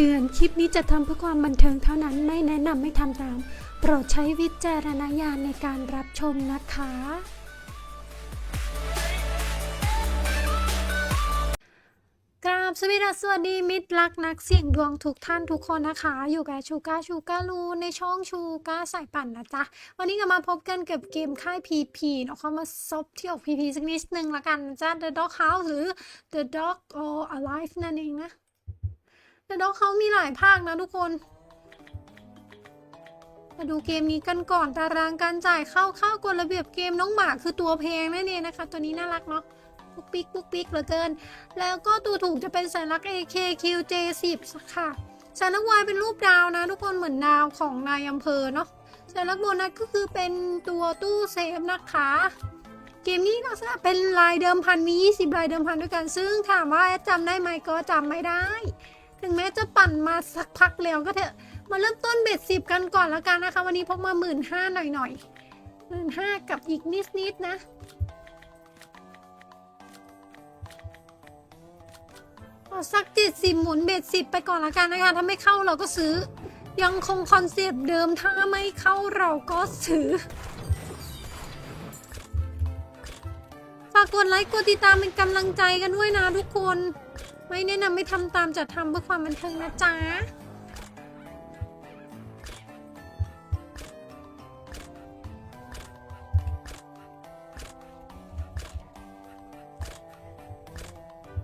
เตือน คลิปนี้จะทำเพื่อความบันเทิงเท่านั้น ไม่แนะนำไม่ทำตาม โปรดใช้วิจารณญาณในการรับชมนะคะ กราบสวัสดีสวัสดีมิตรรักนักเสี่ยงดวงทุกท่านทุกคนนะคะ อยู่กับชูก้าชูก้าลูในช่องชูก้าสายปั่นนะจ๊ะ วันนี้ก็มาพบกันกับเกมค่าย PP เนาะเข้ามาซบที่ออก PP สักนิดนึงละกันนะจ๊ะ The Dog House หรือ The Dog or Alive นั่นเองนะ The Dog House มีหลายภาคนะทุกคน มาดูเกมนี้กันก่อนตารางการจ่ายเข้าเข้ากฎระเบียบเกมน้องหมาคือตัวเพลงนั่นเองนะคะ ตัวนี้น่ารักเนาะปุ๊กปิ๊กปุ๊กปิ๊กเหลือเกิน แล้วก็ตัวถูกจะเป็นสัญลักษณ์ AKQJ10 ค่ะสัญลักษณ์ Y เป็นรูปดาวนะ ทุกคนเหมือนดาวของนายอำเภอเนาะสัญลักษณ์โบนัสก็คือเป็นตัวตู้เซฟนะคะ เกมนี้ลักษณะเป็นลายเดิมพันมี 20 ลายเดิมพันด้วยกัน ซึ่งถามว่าจำได้ไหมก็จำไม่ได้ ถึงแม้จะปั่นมาสักพักแล้วก็เถอะ มาเริ่มต้นเบ็ดสิบกันก่อนแล้วกันนะคะ วันนี้พกมาหมื่นห้าหน่อยหน่อยหมื่นห้ากับอีกนิดนิดๆนะ เอาสักเจ็ดสิบหมุนเบ็ดสิบไปก่อนและกันนะคะ ถ้าไม่เข้าเราก็ซื้อ ยังคงคอนเซปต์เดิมถ้าไม่เข้าเราก็ซื้อฝากกดไลค์กดติดตามเป็นกำลังใจกันด้วยนะทุกคน ไม่แนะนำไม่ทำตามจะทำเพื่อความบันเทิงนะจ๊ะ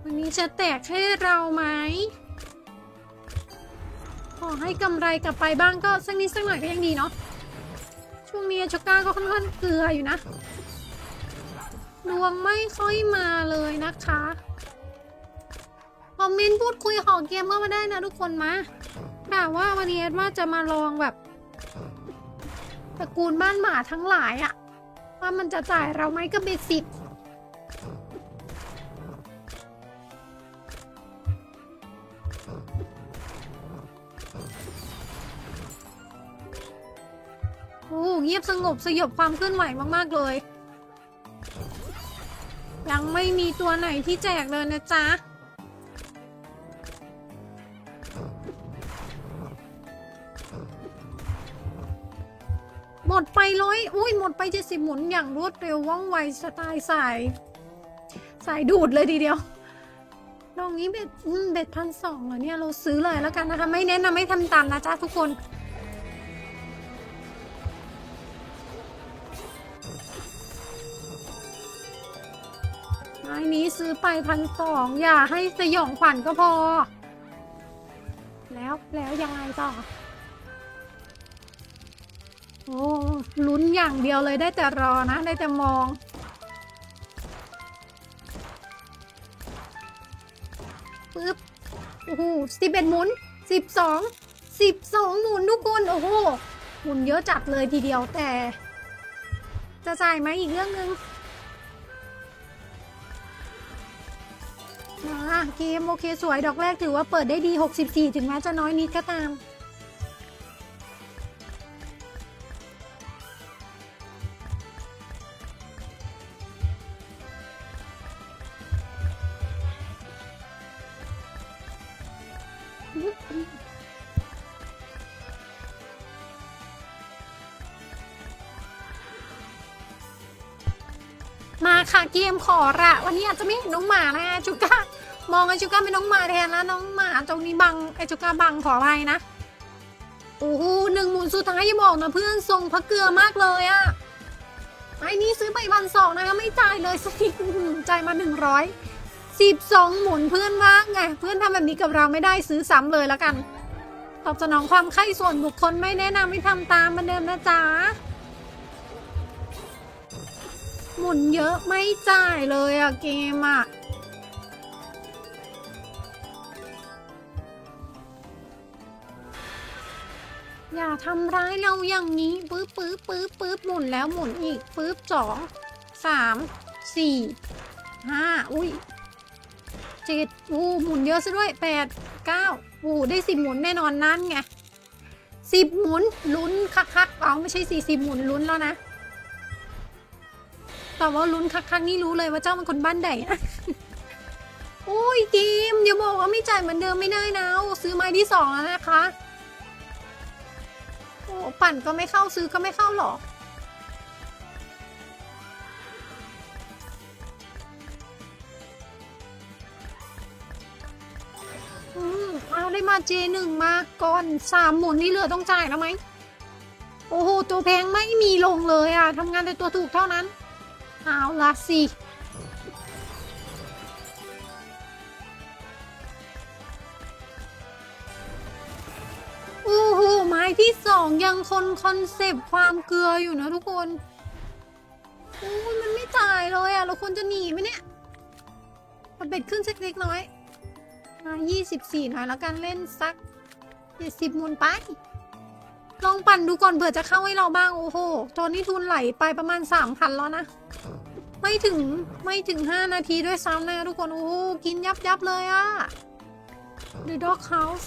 วันนี้จะแตกให้เราไหมขอให้กำไรกลับไปบ้างก็สักนิดสักหน่อยก็ยังดีเนาะช่วงนี้ช็อกก้าก็ค่อนข้างเกลืออยู่นะดวงไม่ค่อยมาเลยนะคะ อมเมนต์พูดคุยขอเกมก็มาได้นะทุกคนมาแต่ว่าวันนี้แอดว่าจะมาลองแบบตระกูลบ้านหมาทั้งหลายอะว่ามันจะจ่ายเราไหมก็เบสิกโอ้เงียบสงบสยบความเคลื่อนไหวมากๆเลย ยังไม่มีตัวไหนที่แจกเลยนะจ๊ะ อุ้ยหมดไปเจ็ดสิบหมุนอย่างรวดเร็วว่องไวสไตล์สาย สายดูดเลยทีเดียวลองนี้เบ็ดเบ็ดพันสองเหรอเนี่ยเราซื้อเลยแล้วกันนะคะ ไม่แนะนำไม่ทำตามนะจ๊ะทุกคนไม้นี้ซื้อไปพันสองอย่าให้สยองขวัญก็พอ แล้วแล้วยังไงต่อ โอ้ลุ้นอย่างเดียวเลยได้แต่รอนะได้แต่มองปึ๊บโอ้โหสิบเอ็ดหมุนสิบสองสิบสองหมุนทุกคนโอ้โหหมุนเยอะจัดเลยทีเดียวแต่ จะจ่ายไหมอีกเรื่องหนึ่งมาเกมโอเคสวยดอกแรกถือว่าเปิดได้ดี 64 ถึงแม้จะน้อยนิดก็ตาม ขอละวันนี้อาจจะไม่เห็นน้องหมานะจูก้ามองไอจูก้าเป็นน้องหมาแทนแล้วน้องหมาตรงนี้บังไอจูก้าบังขออะไรนะโอ้โหหนึ่งหมุนสุดท้ายอย่าบอกนะเพื่อนทรงพระเกลือมากเลยอะไอ้นี่ซื้อไปพันสองนะคะไม่จ่ายเลยสักทีจ่ายมาหนึ่งร้อยสิบสองหมุนเพื่อนว่าไงเพื่อนทำแบบนี้กับเราไม่ได้ซื้อซ้ำเลยแล้วกัน ตอบสนองความใคร่ส่วนบุคคลไม่แนะนำไม่ทำตามมือนเดิมนะจ๊ะ หมุนเยอะไม่จ่ายเลยอะเกมอะอย่าทำร้ายเราอย่างนี้ปื๊บปื๊บปื๊บปื๊บหมุนแล้วหมุนอีกปื๊บสองสามสี่ห้าอุ้ยเจ็ดอู้หมุนเยอะซะด้วยแปดเก้าอู้ได้สิบหมุนแน่นอนนั่นไงสิบหมุนลุ้นคักๆเอาไม่ใช่สี่สิบหมุนลุ้นแล้วนะ แต่ว่าลุ้นคักๆนี่รู้เลยว่าเจ้าเป็นคนบ้านใดนะโอ้ยเกมอย่าบอกว่าไม่จ่ายเหมือนเดิมไม่ได้นะซื้อไม้ที่สองแล้วนะคะโอ้ปั่นก็ไม่เข้าซื้อก็ไม่เข้าหรอกอืมเอาได้มาเจหนึ่งมาก่อนสามหมุนนี่เหลือต้องจ่ายแล้วไหม โอ้โห ตัวแพงไม่มีลงเลยอะทำงานแต่ตัวถูกเท่านั้น เอาละสิโอ้โหไม้ที่สองยังคนคอนเซปต์ความเกลืออยู่นะทุกคนโอ้ยมันไม่จ่ายเลยอะเราควรจะหนีไหมเนี่ยมันเบ็ดขึ้นสักเล็กน้อย มายี่สิบสี่หน่อยแล้วกันเล่นสักเจ็ดสิบมูลไป ลองปั่นดูก่อนเผื่อจะเข้าให้เราบ้างโอ้โหตอนนี้ทุนไหลไปประมาณสามพันแล้วนะ ไม่ถึงไม่ถึงห้านาทีด้วยซ้ำนะทุกคนโอ้โหกินยับยับเลยอะ The Dog House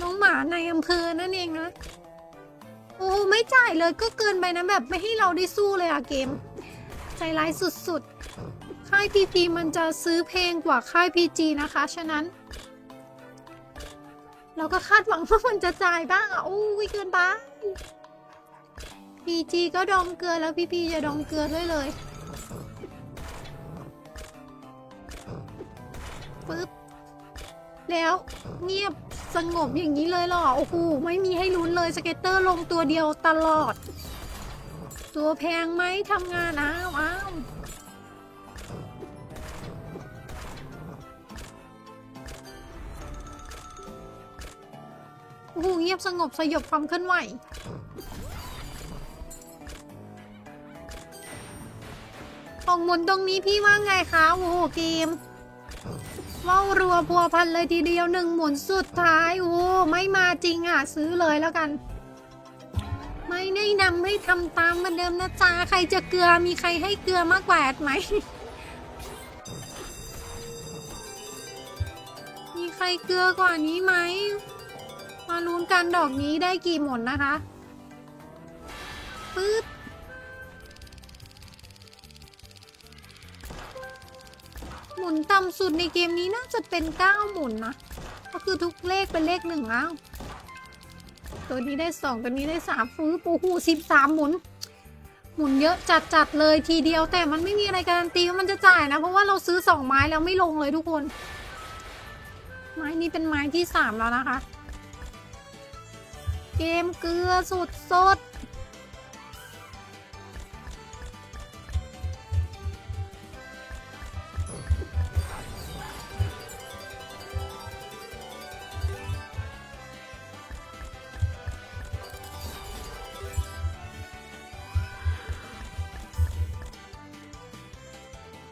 น้องหมาในอำเภอนั่นเองนะ โอ้โหไม่จ่ายเลยก็เกินไปนะแบบไม่ให้เราได้สู้เลยอะเกม ใจร้ายสุดๆ ค่าย PP มันจะซื้อเพลงกว่าค่าย PG นะคะ ฉะนั้น เราก็คาดหวังว่ามันจะจ่ายบ้างอะโอ้ยเกินไป PG ก็ดองเกลือแล้ว PP จะดองเกลือด้วยเลยปึ๊บแล้วเงียบสงบอย่างนี้เลยหรอโอ้โหไม่มีให้ลุ้นเลยสเก็ตเตอร์ลงตัวเดียวตลอด ตัวแพงไหมทำงานอ้าวอ้า โอ้โหเงียบสงบสยบความเคลื่อนไหว ของหมุนตรงนี้พี่ว่าไงคะ โอ้โหเกมว่าวรัวพัวพันเลยทีเดียวหนึ่งหมุนสุดท้าย โอ้ไม่มาจริงอะ ซื้อเลยแล้วกัน ไม่ได้นำให้ทำตามมือนเดิมนะจ๊ะ ใครจะเกลือมีใครให้เกลือมากกว่าดไหมมีใครเกลือกว่านี้ไหม มาลุ้นกันดอกนี้ได้กี่หมุนนะคะปึ๊บหมุนต่ำสุดในเกมนี้น่าจะเป็น 9 หมุนนะ ก็คือทุกเลขเป็นเลขหนึ่งแล้วตัวนี้ได้ 2 ตัวนี้ได้ 3 ฟื้ปูหู13 หมุน หมุนเยอะจัดๆเลยทีเดียวแต่มันไม่มีอะไรการันตีว่ามันจะจ่ายนะ เพราะว่าเราซื้อ 2 ไม้แล้วไม่ลงเลยทุกคน ไม้นี้เป็นไม้ที่ 3 แล้วนะคะ เกมเกลือสุดสด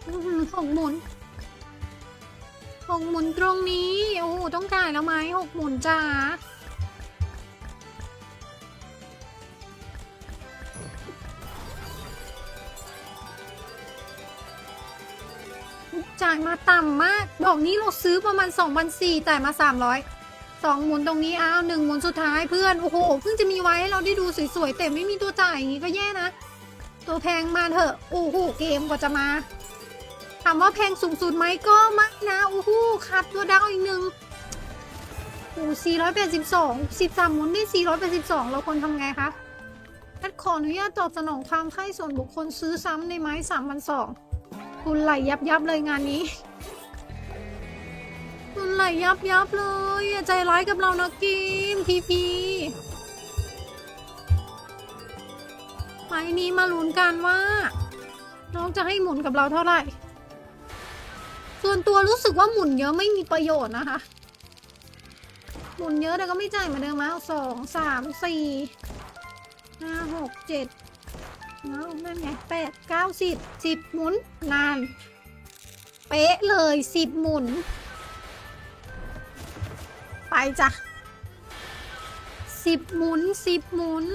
อื้อหือหกหมุนหกหมุนตรงนี้ โอ้โห ต้องจ่ายแล้วไหมหกหมุนจ้า จ่ายมาต่ำมาก ดอกนี้เราซื้อประมาณ2 0 0 4จ่ายมา 300สองหมุนตรงนี้อ้าวหนึ่งหมุนสุดท้ายเพื่อน โอ้โห เพิ่งจะมีไว้ให้เราได้ดูสวยๆ แต่ไม่มีตัวจ่ายอย่างนี้ก็แย่นะ ตัวแพงมาเถอะ โอ้โห เกมกว่าจะมาถามว่าแพงสูงสุดไหมก็ไม่นะโอ้โหขาดตัวดาวอีกหนึ่งโอ้482 13หมุนได้ 482 เราควรทำไงคะแอดขออนุญาตตอบสนองความใคร่ส่วนบุคคลซื้อซ้ำในไม้3,200 คุณไหลยับยับเลยงานนี้คุณไหลยับยับเลยใจร้ายกับเรานะกิมพีพีไม้นี้มาลุ้นกันว่า น้องจะให้หมุนกับเราเท่าไหร่ ส่วนตัวรู้สึกว่าหมุนเยอะไม่มีประโยชน์นะคะ หมุนเยอะแต่ก็ไม่จ่ายเหมือนเดิมแล้วสองสามสี่ห้าหกเจ็ด เอานั่นไงแปดเก้าสิบสิบหมุนนานเป๊ะเลยสิบหมุน ไปจ้ะสิบหมุนสิบหมุน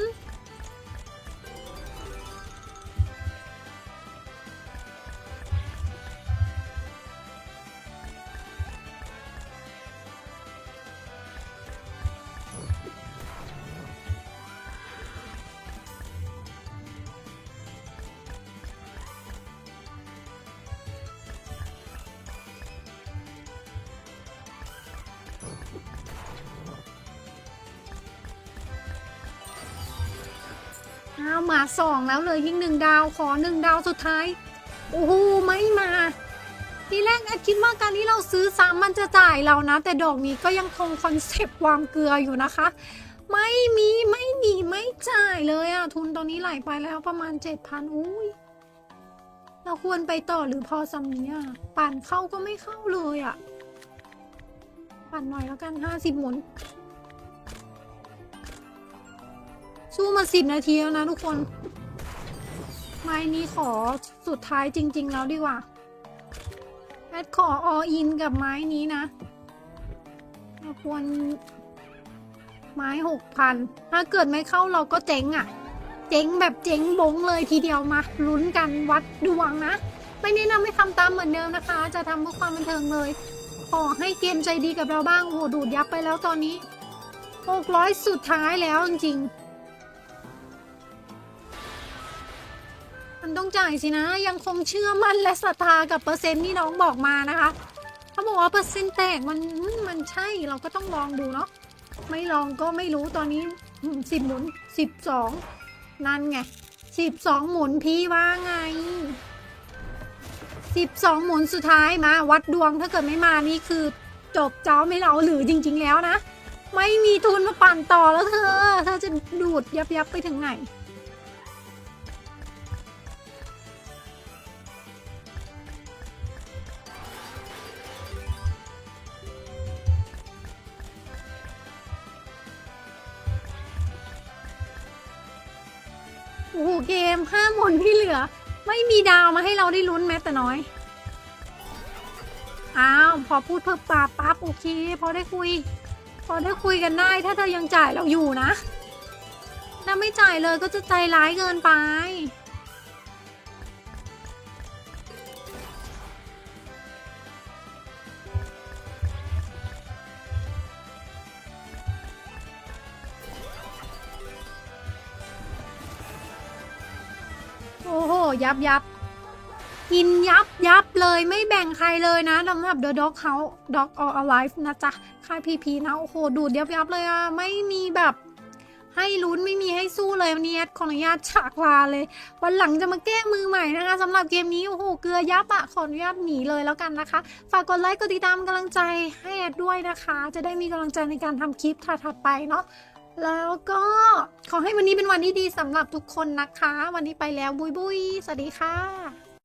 อ้าวมาสองแล้วเลยยิ่งหนึ่งดาวขอหนึ่งดาวสุดท้าย โอ้โหไม่มา ทีแรกแอดคิดว่าการที่เราซื้อซ้ำมันจะจ่ายเรานะ แต่ดอกนี้ก็ยังคงคอนเซปต์ความเกลืออยู่นะคะ ไม่มีไม่มีไม่จ่ายเลยอะทุนตอนนี้ไหลไปแล้วประมาณเจ็ดพันอุ้ยเราควรไปต่อหรือพอสำนี้อะปั่นเข้าก็ไม่เข้าเลยอะปั่นหน่อยแล้วกันห้าสิบหมุน สู้มาสิบนาทีแล้วนะทุกคนไม้นี้ขอสุดท้ายจริง ๆ แล้วดีกว่าแอดขอออินกับไม้นี้นะเราควร ไม้หกพันถ้าเกิดไม่เข้าเราก็เจ๊งอะ่ะ เจ๊งแบบเจ๊งบงเลยทีเดียวมาลุ้นกันวัดดวงนะ ไม่แนะนำให้ทำตามเหมือนเดิมนะคะ จะทำเพื่อความบันเทิงเลย ขอให้เกมใจดีกับเราบ้างโอ้โหดูดยับไปแล้วตอนนี้หกร้อยสุดท้ายแล้วจริงๆ มันต้องจ่ายสินะ ยังคงเชื่อมั่นและศรัทธากับเปอร์เซ็นต์ที่น้องบอกมานะคะเขาบอกว่าเปอร์เซ็นต์แตกมันมันใช่เราก็ต้องลองดูเนาะไม่ลองก็ไม่รู้ตอนนี้สิบหมุนสิบสองนั่นไงสิบสองหมุนพี่ว่าไงสิบสองหมุนสุดท้ายมาวัดดวงถ้าเกิดไม่มานี่คือจบเจ้าไม่เราหรือจริง ๆ แล้วนะ ไม่มีทุนมาปั่นต่อแล้วเธอเธอจะดูดยับยับไปถึงไหน อ้โหเกมห้าหมนที่เหลือ ไม่มีดาวมาให้เราได้ลุ้นแม้แต่น้อย อ้าว พอพูดเพิ่มปาปั๊บโอเค พอได้คุย พอได้คุยกันได้ ถ้าเธอยังจ่ายเราอยู่นะถ้าไม่จ่ายเลยก็จะใจร้ายเกินไป โอ้โห ยับยับกินยับยับเลยไม่แบ่งใครเลยนะสำหรับ The Dog House Dog All Alive นะจ๊ะ ค่ายพีพีนะ โอ้โห ดูดยับยับเลยอะไม่มีแบบให้ลุ้นไม่มีให้สู้เลยวันนี้แอดขออนุญาตฉากลาเลย วันหลังจะมาแก้มือใหม่นะคะสำหรับเกมนี้ โอ้โห เกลือยับอะขออนุญาตหนีเลยแล้วกันนะคะ ฝากกดไลค์กดติดตามกำลังใจให้แอดด้วยนะคะ จะได้มีกำลังใจในการทำคลิปถัดๆไปเนาะ แล้วก็ขอให้วันนี้เป็นวันที่ดีสำหรับทุกคนนะคะ วันนี้ไปแล้วบุยบุยสวัสดีค่ะ